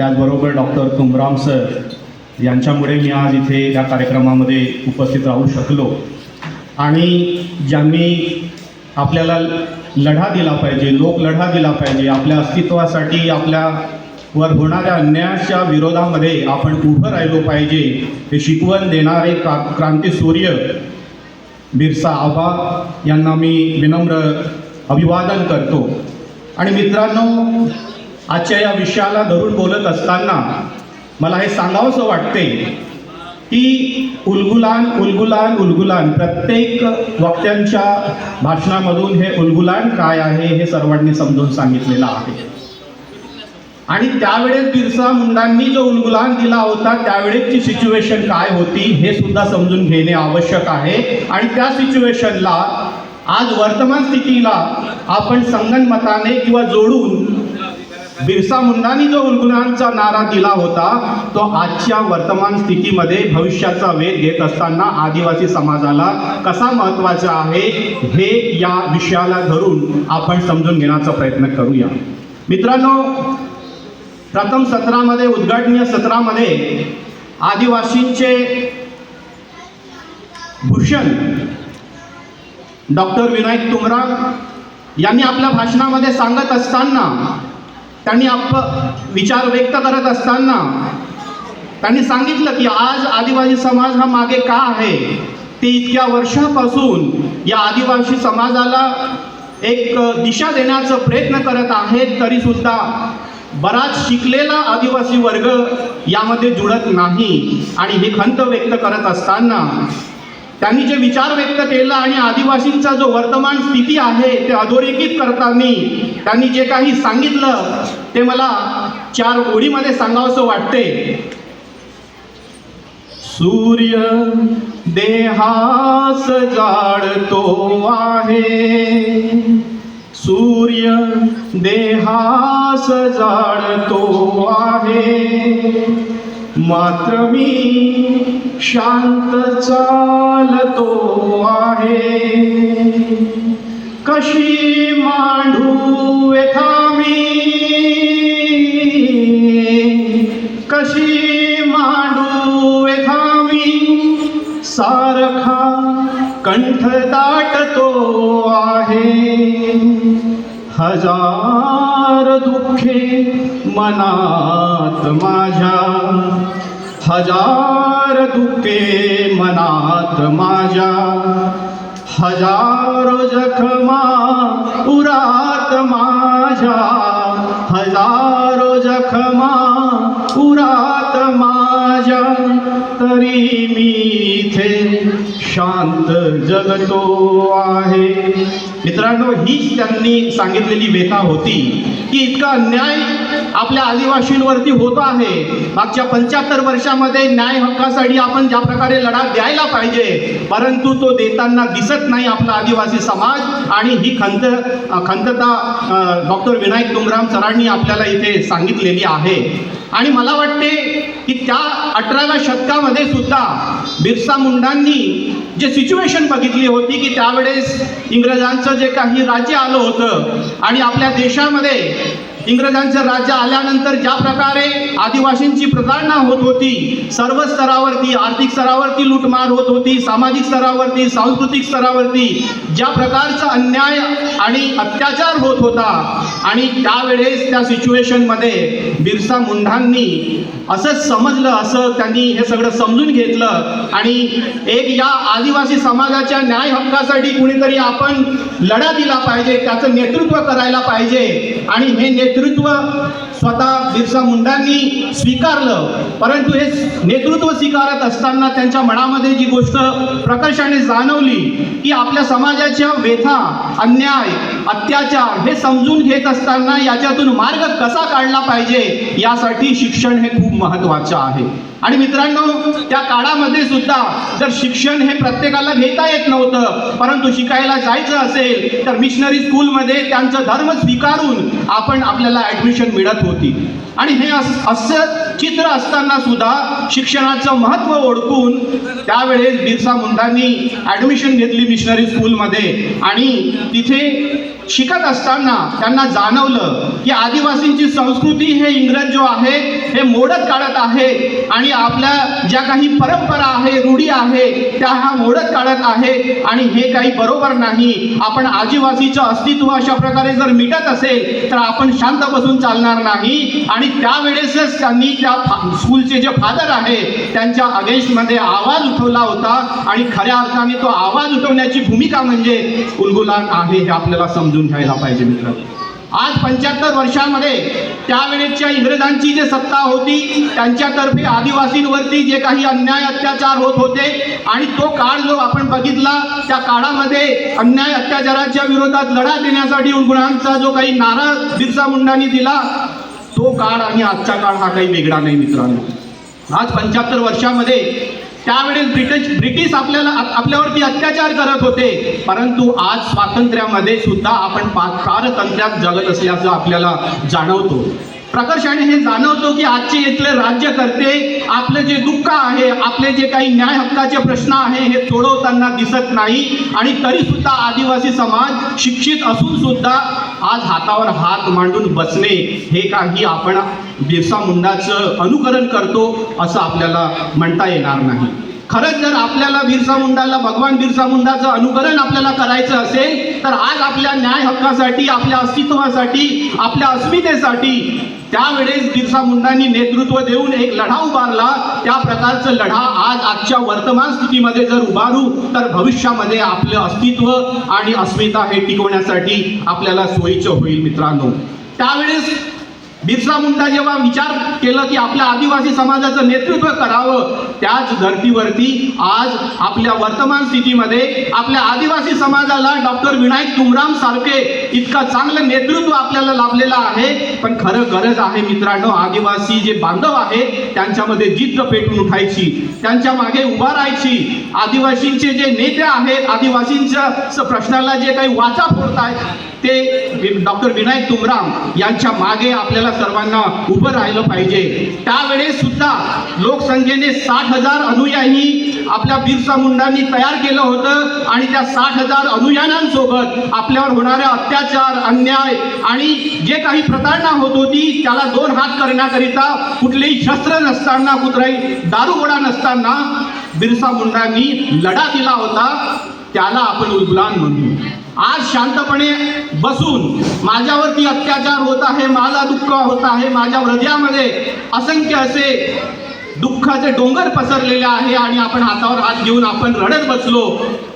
त्याचबरोबर doctor Tumram sir यांच्यामुळे मी आज इथे या कार्यक्रमामध्ये उपस्थित राहू शकलो. आणि ज्यांनी आपल्याला लढा दिला पाहिजे लोक लढा दिला पाहिजे आपल्या अस्तित्वासाठी आपल्यावर होणाऱ्या अन्यायाच्या विरोधामध्ये आपण उभं राहिलो पाहिजे हे शिकवण देणारे क्रा क्रांती सूर्य बिरसा आबा यांना मी विनम्र अभिवादन करतो. आणि मित्रांनो आजच्या या विषयाला धरून बोलत असताना मला हे सांगावंसं वाटते की उलगुलान उलगुलान उलगुलान प्रत्येक वक्त्यांच्या भाषणामधून हे उलगुलान काय आहे हे सर्वांनी समजून सांगितलेलं आहे. आणि त्यावेळेस बिरसा मुंडांनी जो उलगुलान दिला होता त्यावेळेसची सिच्युएशन काय होती हे सुद्धा समजून घेणे आवश्यक आहे. आणि त्या सिच्युएशनला आज वर्तमान स्थितीला आपण संगनमताने किंवा जोडून बिरसा मुंडांनी जो उलगुलानचा नारा दिला होता तो आजच्या वर्तमान स्थितीमध्ये भविष्याचा वेध घेत असताना आदिवासी समाजाला कसा महत्त्वाचा आहे हे या विषयाला धरून आपण समजून घेण्याचा प्रयत्न करूया. मित्रांनो प्रथम सत्रामध्ये उद्घाटनीय सत्रामध्ये आदिवासींचे भूषण डॉक्टर विनायक तुमरा यांनी आपल्या भाषणामध्ये सांगत असताना त्यांनी आप विचार व्यक्त करत असताना त्यांनी सांगितलं की आज आदिवासी समाज हा मागे का आहे? ते इतक्या वर्षापासून या आदिवासी समाजाला एक दिशा देण्याचा प्रयत्न करत आहेत तरीसुद्धा बराच शिकलेला आदिवासी वर्ग यामध्ये जुळत नाही. आणि हे खंत व्यक्त करत असताना त्यांनी जे विचार व्यक्त केला आणि आदिवासींचा जो वर्तमान स्थिती आहे ते अधोरेखित करताना त्यांनी जे काही सांगितलं ते मला चार ओळीमध्ये सांगावंसं वाटते सूर्य देहास जाडतो आहे. सूर्य देहास जाडतो आहे. मात्र मी शांत चालतो आहे. कशी मांडू व्यथा मी कशी मांडू व्यथा मी सारखा कंठ दाटतो आहे. हजार दुःखे मनात माझ्या. हजार दुःखे मनात माझ्या. हजारो जखमा उरात माझ्या. हजारो जखमा उरात माझ्या. तरी मी इथे शांत जगतो आहे. मित्रांनो हीच त्यांनी सांगितलेली व्यथा होती की इतका अन्याय आपल्या आदिवासींवरती होत आहे. मागच्या पंच्याहत्तर वर्षामध्ये न्याय हक्कासाठी आपण ज्या प्रकारे लढा द्यायला पाहिजे परंतु तो देताना दिसत नाही आपला आदिवासी समाज आणि ही खंत खंतता डॉक्टर विनायक तुंगराम सरांनी आपल्याला इथे सांगितलेली आहे. आणि मला वाटते की त्या अठराव्या शतकामध्ये सुद्धा बिरसा मुंडांनी जे सिच्युएशन बघितली होती की त्यावेळेस इंग्रजांचं जे काही राज्य आलं होतं आणि आपल्या देशामध्ये इंग्रजांचं राज्य आल्यानंतर ज्या प्रकारे आदिवासींची प्रताडणा होत होती सर्व स्तरावरती आर्थिक स्तरावरती लूटमार होत होती सामाजिक स्तरावरती सांस्कृतिक स्तरावरती ज्या प्रकारचा अन्याय आणि अत्याचार होत होता आणि त्यावेळेस त्या सिच्युएशनमध्ये बिरसा मुंडांनी असंच समजलं असं त्यांनी हे सगळं समजून घेतलं आणि एक या आदिवासी समाजाच्या न्याय हक्कासाठी कुणीतरी आपण लढा दिला पाहिजे त्याचं नेतृत्व करायला पाहिजे आणि हे नेतृत्व स्वतः बिरसा मुंडांनी स्वीकारलं. परंतु हे नेतृत्व स्वीकारत असताना त्यांच्या मनामध्ये जी गोष्ट प्रकर्षाने जाणवली की आपल्या समाजाच्या व्यथा अन्याय अत्याचार हे समजून घेत असताना याच्यातून मार्ग कसा काढला पाहिजे यासाठी शिक्षण हे खूप महत्त्वाचं आहे. आणि मित्रांनो त्या काळामध्ये सुद्धा जर शिक्षण हे प्रत्येकाला घेता येत नव्हतं परंतु शिकायला जायचं असेल तर मिशनरी स्कूलमध्ये त्यांचं धर्म स्वीकारून आपण आपल्याला ॲडमिशन मिळत होती. आणि हे असं चित्र असताना सुद्धा शिक्षणाचं महत्त्व ओळखून त्यावेळेस बिरसा मुंडांनी ॲडमिशन घेतली मिशनरी स्कूलमध्ये आणि तिथे शिकत असताना त्यांना जाणवलं की आदिवासींची संस्कृती हे इंग्रज जो आहे हे मोडत काढत आहे. आणि आपल्या ज्या काही परंपरा आहे रूढी आहे त्या हा मोडत काढत आहे. आणि हे काही बरोबर नाही. आपण आदिवासीचं अस्तित्व अशा प्रकारे जर मिटत असेल तर आपण शांत बसून चालणार नाही. आणि त्यावेळेसच त्यांनी त्या फा- स्कूलचे जे फादर आहे त्यांच्या अगेन्स्टमध्ये आवाज उठवला होता. आणि खऱ्या अर्थाने तो आवाज उठवण्याची भूमिका म्हणजे उलगुलान आहे हे आपल्याला समजून घ्यायला पाहिजे मित्र. आज पंच्याहत्तर वर्षामध्ये त्यावेळेच्या इंग्रजांची जे सत्ता होती त्यांच्यातर्फे आदिवासींवरती जे काही अन्याय अत्याचार होत होते आणि तो काळ जो आपण बघितला त्या काळामध्ये अन्याय अत्याचाराच्या विरोधात लढा देण्यासाठी उलगुणांचा जो काही नारा बिरसा मुंडांनी दिला तो काळ आणि आजचा काळ हा काही वेगळा नाही मित्रांनो. आज पंच्याहत्तर वर्षामध्ये त्यावेळेस ब्रिटिश ब्रिटिश आपल्याला आपल्यावरती अत्याचार करत होते. परंतु आज स्वातंत्र्यामध्ये सुद्धा आपण पा- पारतंत्र्यात जगत असल्याचं आपल्याला जाणवतो. प्रकर्षाने हे जाणवतो की आजचे इथले राज्यकर्ते आपले जे दुःख आहे आपले जे काही न्याय हक्काचे प्रश्न आहे हे सोडवताना दिसत नाही. आणि तरी सुद्धा आदिवासी समाज शिक्षित असून सुद्धा आज हातावर हात मांडून बसणे हे काही आपण बिरसा मुंडाचं अनुकरण करतो असं आपल्याला म्हणता येणार नाही. खरंच जर आपल्याला बिरसा मुंडाला भगवान बिरसा मुंडाचं अनुकरण आपल्याला करायचं असेल तर आज आपल्या न्याय हक्कासाठी आपल्या अस्तित्वासाठी आपल्या अस्मितेसाठी त्यावेळेस बिरसा मुंडांनी नेतृत्व देऊन एक लढा उभारला. त्या प्रकारचं लढा आज आजच्या वर्तमान स्थितीमध्ये जर उभारू तर भविष्यामध्ये आपलं अस्तित्व आणि अस्मिता हे टिकवण्यासाठी आपल्याला सोयीचं होईल मित्रांनो. त्यावेळेस बिरसा मुंडा जेव्हा विचार केलं की आपल्या आदिवासी समाजाचं नेतृत्व करावं त्याच धर्तीवरती आज आपल्या वर्तमान स्थितीमध्ये आपल्या आदिवासी समाजाला डॉक्टर विनायक तुमराम सारखे इतकं चांगलं नेतृत्व आपल्याला लाभलेलं आहे. पण खरं गरज आहे मित्रांनो आदिवासी जे बांधव आहेत त्यांच्यामध्ये जिद्द पेटून उठायची त्यांच्या मागे उभा राहायची. आदिवासींचे जे नेते आहेत आदिवासींच्या प्रश्नाला जे काही वाचा फोडतायत ते डॉक्टर विनायक तुमराम यांच्या मागे आपल्याला सर्वांना उभं राहिलं पाहिजे. त्यावेळेस सुद्धा लोकसंख्येने साठ हजार अनुयायी आपल्या बिरसा मुंडांनी तयार केलं होतं आणि त्या साठ हजार अनुयायांसोबत आपल्यावर होणाऱ्या अत्याचार अन्याय आणि जे काही प्रताडणा होत होती त्याला दोन हात करण्याकरिता कुठलेही शस्त्र नसताना कुठलाही दारुगोळा नसताना बिरसा मुंडांनी लढा दिला होता. त्याला आपण उद्गुलान म्हणू. आज शांतपणे बसून माझ्यावरती अत्याचार होत आहे माझा दुःख होत आहे माझ्या हृदयामध्ये असंख्य असे दुःखाचे डोंगर पसरलेले आहे आणि आपण हातावर हात घेऊन आपण रडत बसलो.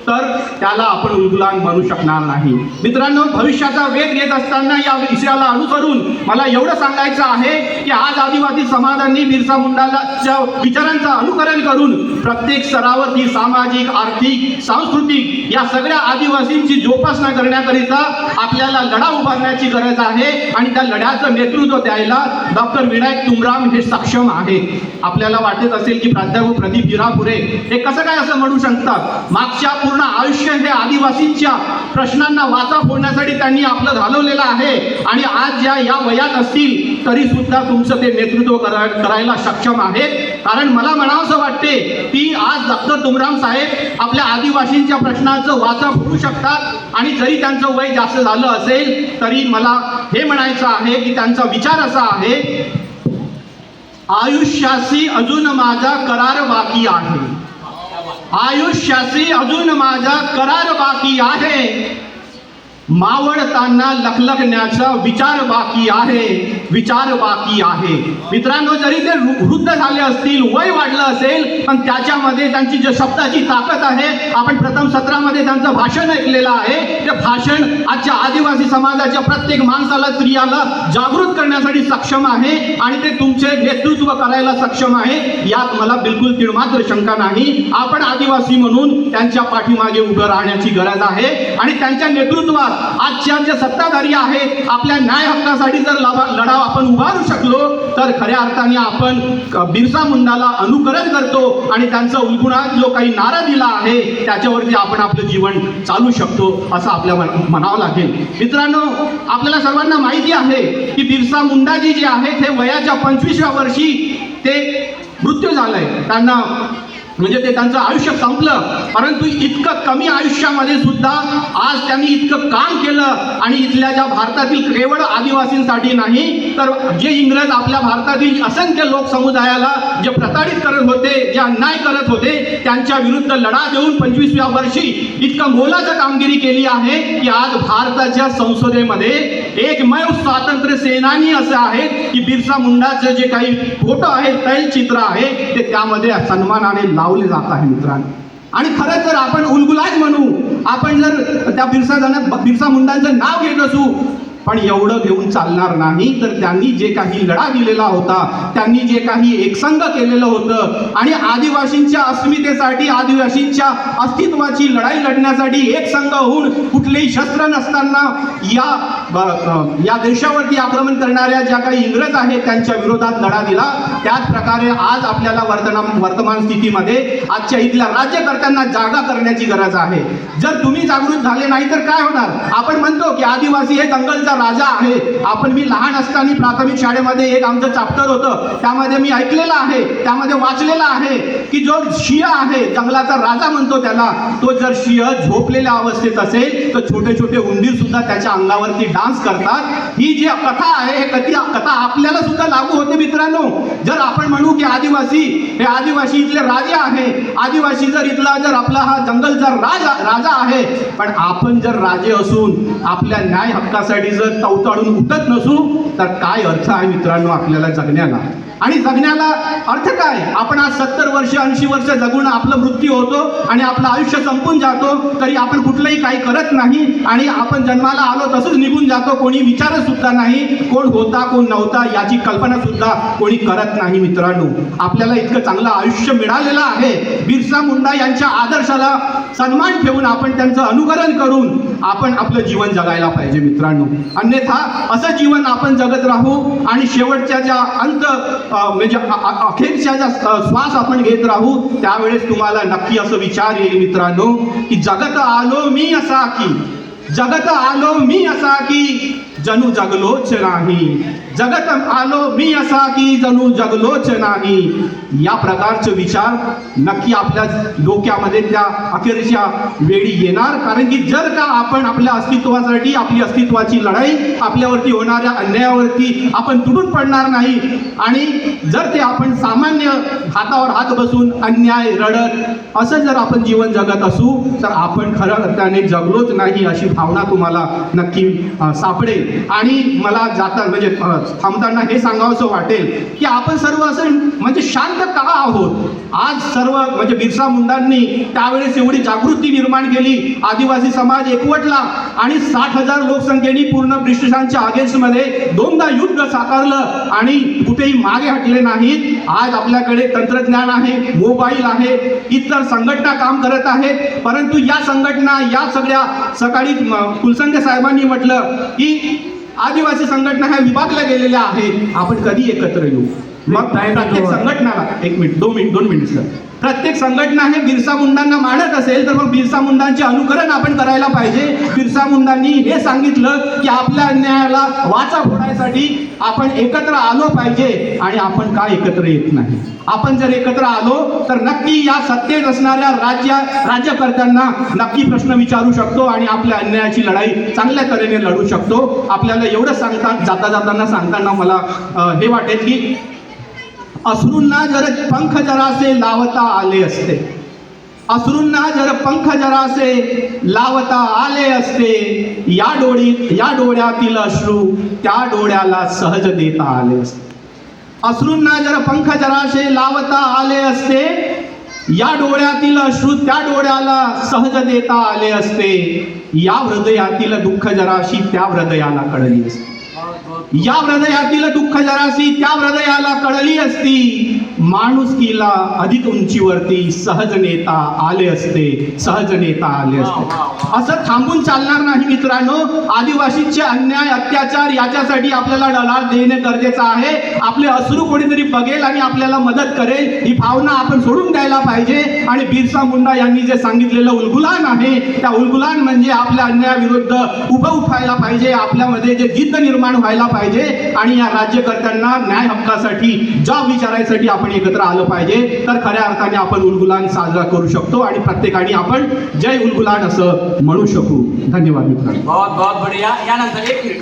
तर त्याला आपण उलगुलान म्हणू शकणार नाही. मित्रांनो भविष्याचा वेध घेत असताना या विषयाला अनुसरून मला एवढं सांगायचं आहे की आज आदिवासी समाजांनी बिरसा मुंडाच्या विचारांचं अनुकरण करून प्रत्येक स्तरावरती सामाजिक आर्थिक सांस्कृतिक या सगळ्या आदिवासींची जोपासना करण्याकरिता आपल्याला लढा उभारण्याची गरज आहे आणि त्या लढ्याचं नेतृत्व द्यायला डॉक्टर विनायक तुमराम हे सक्षम आहे. आपल्याला वाटत असेल की प्राध्यापक प्रदीप हिरापुरे हे कसं काय असं म्हणू शकतात? मागच्या पूर्ण आयुष्य हे आदिवासींच्या प्रश्नांना वाचा फोडण्यासाठी त्यांनी आपलं घालवलेलं आहे. आणि आज ज्या या वयात असतील तरी सुद्धा तुमचं ते नेतृत्व करा करायला सक्षम आहेत. कारण मला म्हणावंसं वाटते की आज डॉक्टर तुमराम साहेब आपल्या आदिवासींच्या प्रश्नाचं वाचा फोडू शकतात. आणि जरी त्यांचं वय जास्त झालं असेल तरी मला हे म्हणायचं आहे की त्यांचा विचार असा आहे आयुष्याशी अजून माझा करार बाकी आहे. आयुष्याशी अजून माझा करार बाकी आहे. मावळताना लखलखण्याचा विचार बाकी आहे विचार बाकी आहे. मित्रांनो जरी ते वृद्ध झाले असतील वय वाढलं असेल पण त्याच्यामध्ये त्यांची जे शब्दाची ताकद आहे आपण प्रथम सत्रामध्ये त्यांचं भाषण ऐकलेलं आहे. ते भाषण आजच्या आदिवासी समाजाच्या प्रत्येक माणसाला स्त्रियाला जागृत करण्यासाठी सक्षम आहे आणि ते तुमचे नेतृत्व करायला सक्षम आहे. यात मला बिलकुल तिळमात्र शंका नाही. आपण आदिवासी म्हणून त्यांच्या पाठीमागे उभं राहण्याची गरज आहे आणि त्यांच्या नेतृत्वात आजच्या जे सत्ताधारी आहेत आपल्या न्याय हक्कासाठी जर लढाव आपण उभारू शकलो तर खऱ्या अर्थाने आपण बिरसा मुंडाला अनुकरण करतो आणि त्यांचा उलगुणात जो काही नारा दिला आहे त्याच्यावरती आपण आपलं जीवन चालू शकतो असं आपल्या म्हणावं लागेल. मित्रांनो आपल्याला सर्वांना माहिती आहे की बिरसा मुंडाजी जे आहेत हे वयाच्या पंचवीसव्या वर्षी ते मृत्यू झालंय. त्यांना म्हणजे ते त्यांचं आयुष्य संपलं. परंतु इतकं कमी आयुष्यामध्ये सुद्धा आज त्यांनी इतकं काम केलं आणि इथल्या ज्या भारतातील केवळ आदिवासींसाठी नाही तर जे इंग्रज आपल्या भारतातील असंख्य लोक समुदायाला जे प्रताडित करत होते जे अन्याय करत होते त्यांच्या विरुद्ध लढा देऊन पंचवीसव्या वर्षी इतकं मोलाचं कामगिरी केली आहे की आज भारताच्या संसदेमध्ये एकमेव स्वातंत्र्य सेनानी असं आहे की बिरसा मुंडाचं जे काही फोटो आहे तैलचित्र आहे ते त्यामध्ये सन्मानाने लावले जात आहे मित्रांनो. आणि खरं तर आपण उलगुलाज म्हणू आपण जर त्या बिरसा जण बिरसा मुंडांचं नाव घेत असू पण एवढं घेऊन चालणार नाही. तर त्यांनी जे काही लढा दिलेला होता त्यांनी जे काही एकसंघ केलेलं होतं आणि आदिवासींच्या अस्मितेसाठी आदिवासींच्या अस्तित्वाची लढाई लढण्यासाठी एकसंघ होऊन कुठलेही शस्त्र नसताना या या देशावरती आक्रमण करणाऱ्या ज्या काही इंग्रज आहेत त्यांच्या विरोधात लढा दिला. त्याच प्रकारे आज आपल्याला वर्तना वर्तमान स्थितीमध्ये आजच्या इथल्या राज्यकर्त्यांना जागा करण्याची गरज आहे. जर तुम्ही जागृत झाले नाही तर काय होणार? आपण म्हणतो की आदिवासी हे जंगलचा राजा आहे. आपण मी लहान असताना प्राथमिक शाळेमध्ये एक आमचं चाप्टर होतं. त्यामध्ये मी ऐकलेलं आहे. त्यामध्ये वाचलेलं आहे की जो शिंह आहे जंगलाचा राजा म्हणतो त्याला तो जर शिंह झोपलेल्या अवस्थेत असेल तर छोटे छोटे उंदीर सुद्धा त्याच्या अंगावरती डान्स करतात. ही जी कथा आहे हे कथी कथा आपल्याला सुद्धा लागू होते मित्रांनो. जर आपण म्हणू की आदिवासी हे आदिवासी इथले राजे आहे. आदिवासी जर इथला जर आपला हा जंगलचा राजा राजा आहे पण आपण जर राजे असून आपल्या न्याय हक्कासाठी जर तवताळून उठत नसू तर काय अर्थ आहे मित्रांनो आपल्याला जगण्याला? आणि जगण्याला अर्थ काय? आपण आज सत्तर वर्ष ऐंशी वर्ष जगून आपलं मृत्यू होतो आणि आपलं आयुष्य संपून जातो तरी आपण कुठलंही काही करत नाही आणि आपण जन्माला आलो तसंच निघून जातो. कोणी विचारत सुद्धा नाही कोण होता कोण नव्हता याची कल्पना सुद्धा कोणी करत नाही मित्रांनो. आपल्याला इतकं चांगलं आयुष्य मिळालेलं आहे. बिरसा मुंडा यांच्या आदर्शाला सन्मान ठेवून आपण त्यांचं अनुकरण करून आपण आपलं जीवन जगायला पाहिजे मित्रांनो. अन्यथा असं जीवन आपण जगत राहू आणि शेवटच्या ज्या अंत म्हणजे अखेरच्या ज्या श्वास आपण घेत राहू त्यावेळेस तुम्हाला नक्की असं विचार येईल मित्रांनो की जगत आलो मी असा की जगत आलो मी असा की जणू जगलोच नाही. जगत आलो मी असा की जणू जगलोच नाही. या प्रकारचे विचार नक्की आपल्या डोक्यामध्ये त्या अखेरच्या वेळी येणार. कारण की जर का आपण आपल्या अस्तित्वासाठी आपली अस्तित्वाची लढाई आपल्यावरती होणाऱ्या अन्यायावरती आपण तुटून पडणार नाही. आणि जर ते आपण सामान्य हातावर हात बसून अन्याय रडत असं जर आपण जीवन जगत असू तर आपण खऱ्या अर्थाने जगलोच नाही अशी भावना तुम्हाला नक्की सापडेल. आणि मला जाता म्हणजे थांबताना हे सांगावंसं वाटेल की आपण सर्व असं म्हणजे शांत का आहोत? आज सर्व म्हणजे बिरसा मुंडांनी त्यावेळेस एवढी जागृती निर्माण केली. आदिवासी समाज एकवटला आणि साठ हजार लोकसंख्येने पूर्ण ब्रिटिशांच्या अगेन्स्टमध्ये दोनदा युद्ध साकारलं आणि कुठेही मागे हटले नाहीत. आज आपल्याकडे तंत्रज्ञान आहे मोबाईल आहे इतर संघटना काम करत आहेत. परंतु या संघटना या सगळ्या सकाळी म, कुलसंगे साहेबांनी म्हटलं की आदिवासी संघटना ह्या विभागल्या गेलेल्या आहेत. आपण कधी एकत्र येऊ? मग प्रत्येक संघटनाला एक मिनिट दोन मिनिट दोन मिनिट सर प्रत्येक संघटना हे बिरसा मुंडांना मानत असेल तर मग बिरसा मुंडांचे अनुकरण आपण करायला पाहिजे. बिरसा मुंडांनी हे सांगितलं की आपल्या अन्यायाला वाचा फोडायसाठी आपण एकत्र आलो पाहिजे आणि आपण का एकत्र येत नाही? आपण जर एकत्र आलो तर नक्की या सत्तेत असणाऱ्या राज्य राज्यकर्त्यांना नक्की प्रश्न विचारू शकतो आणि आपल्या अन्यायाची लढाई चांगल्या तऱ्हेने लढू शकतो. आपल्याला एवढं सांगता जाता जाताना सांगताना मला हे वाटेल की अश्रूंना जर पंख जरासे लावता आले असते. अश्रूंना जर पंख जरासे लावता आले असते या डोळीत या डोळ्यातील अश्रू त्या डोळ्याला सहज देता आले असते. अश्रूंना जर पंख जरासे लावता आले असते या डोळ्यातील अश्रू त्या डोळ्याला सहज देता आले असते या हृदयातील दुःख जराशी त्या हृदयाला कळली असते. या हृदयातील दुःख जरासी त्या हृदयाला कळली असती. माणुसकीला अधिक उंचीवरती सहज नेता आले असते सहज नेता आले असते. असं थांबून चालणार नाही मित्रांनो. आदिवासींचे अन्याय अत्याचार याच्यासाठी आपल्याला डलार देणे गरजेचं आहे. आपले अश्रू कोणीतरी बघेल आणि आपल्याला मदत करेल. ही भावना आपण सोडून द्यायला पाहिजे. आणि बिरसा मुंडा यांनी जे सांगितलेलं उलगुलान आहे त्या उलगुलान म्हणजे आपल्या अन्यायाविरुद्ध उभं उठायला पाहिजे. आपल्यामध्ये जे जिद्द निर्माण व्हायला पाहिजे. आणि या राज्यकर्त्यांना न्याय हक्कासाठी जॉब विचारायसाठी आपण आपण एकत्र आलं पाहिजे. तर खऱ्या अर्थाने आपण उलगुलान साजरा करू शकतो आणि प्रत्येकाने आपण जय उलगुलान असं म्हणू शकू. धन्यवाद मित्रांनो. बहुत बहुत बढिया. यानंतर एक